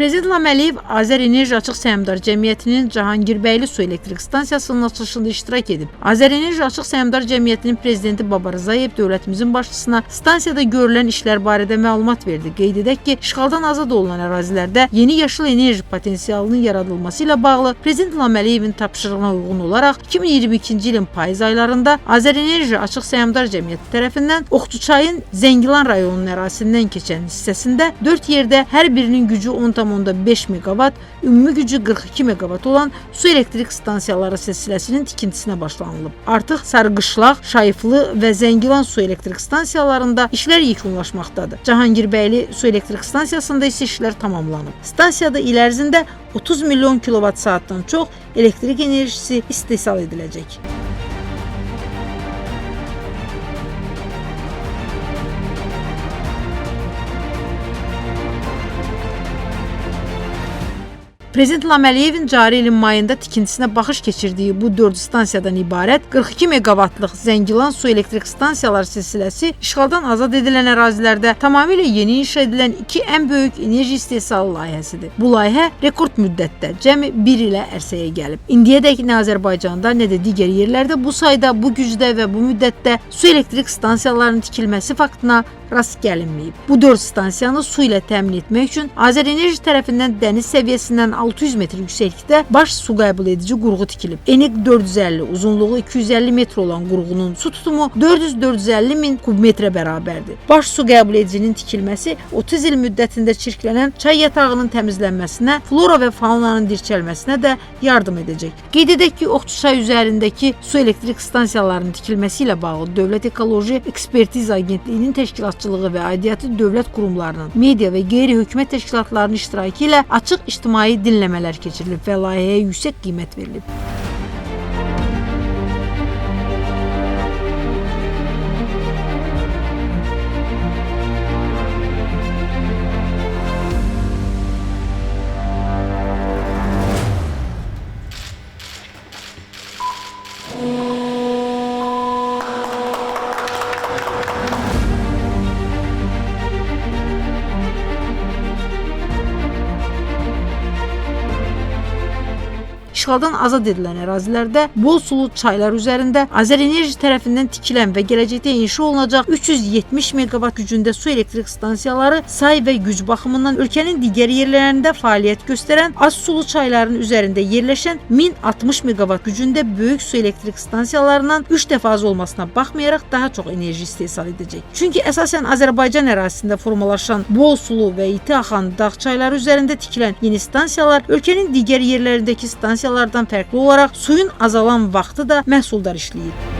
Prezident Əliyev Azər Enerji Açıq Səhmdar Cəmiyyətinin Cahangirbəyli su elektrik stansiyasının açılışında iştirak edib. Azər Enerji Açıq Səhmdar Cəmiyyətinin prezidenti Baba Rzayev dövlətimizin başçısına stansiyada görülən işlər barədə məlumat verdi. Qeyd edək ki, işğaldan azad olunan ərazilərdə yeni yaşıl enerji potensialının yaradılması ilə bağlı Prezident İlham Əliyevin tapşırığına uyğun olaraq 2022-ci ilin payız aylarında Azər Enerji Açıq Səhmdar Cəmiyyəti tərəfindən Oxtuçayın Zəngilan rayonunun ərazisindən keçən hissəsində 4 yerdə hər birinin gücü 10,5 meqavat, ümumi gücü 42 meqavat olan su elektrik stansiyaları silsiləsinin tikintisinə başlanılıb. Artıq Sarıqışlaq, Şayıflı və Zəngilan su elektrik stansiyalarında işlər yekunlaşmaqdadır. Cahangirbəyli su elektrik stansiyasında isə işlər tamamlanıb. Stansiyada il ərzində 30 milyon kilovat saatdan çox elektrik enerjisi istehsal ediləcək. Prezident İlham Əliyevin cari ilin mayında tikintisinə baxış keçirdiyi bu 4 stansiyadan ibarət 42 meqavatlıq Zəngilan su elektrik stansiyaları silsiləsi işğaldan azad edilən ərazilərdə tamamilə yeni inşa edilən iki ən böyük enerji istehsalı layihəsidir. Bu layihə rekord müddətdə cəmi 1 ilə ərsəyə gəlib. İndiyədək nə Azərbaycanda, nə də digər yerlərdə bu sayda, bu gücdə və bu müddətdə su elektrik stansiyalarının tikilməsi faktına rast gəlinməyib. Bu 4 stansiyanı su ilə təmin etmək üçün Azərenerji tərəfindən dəniz səviyyəsindən 600 metr yüksəklikdə baş su qəbul edici qurğu tikilib. Eni 450, uzunluğu 250 metr olan qurğunun su tutumu 400-450 min kubmetrə bərabərdir. Baş su qəbul edicinin tikilməsi 30 il müddətində çirklənən çay yatağının təmizlənməsinə, flora və faunanın dirçəlməsinə də yardım edəcək. Qeyd edək ki, Oxçay üzərindəki su elektrik stansiyalarının tikilməsi ilə bağlı Dövlət Ekoloji Ekspertiza Agentliyinin təşkilatçılığı və aidiyyatı dövlət qurumlarının, media və qeyri-hökumət təşkilatlarının iştirakı ilə açıq ictimai dinləmələr keçirilib və layihəyə yüksək qiymət verilib. İşğaldan azad edilən ərazilərdə bol sulu çaylar üzərində Azərenerji tərəfindən tikilən və gələcəkdə inşa olunacaq 370 meqavat gücündə su elektrik stansiyaları say və güc baxımından ölkənin digər yerlərində fəaliyyət göstərən az sulu çayların üzərində yerləşən 1060 meqavat gücündə böyük su elektrik stansiyalarından 3 dəfə az olmasına baxmayaraq daha çox enerji istehsal edəcək. Çünki əsasən Azərbaycan ərazisində formalaşan bol sulu və iti axan dağ çayları üzərində tikilən yeni stansiyalar ölkənin digər yerlərindəki stansiyalardan fərqli olaraq suyun azalan vaxtı da məhsuldar işləyir.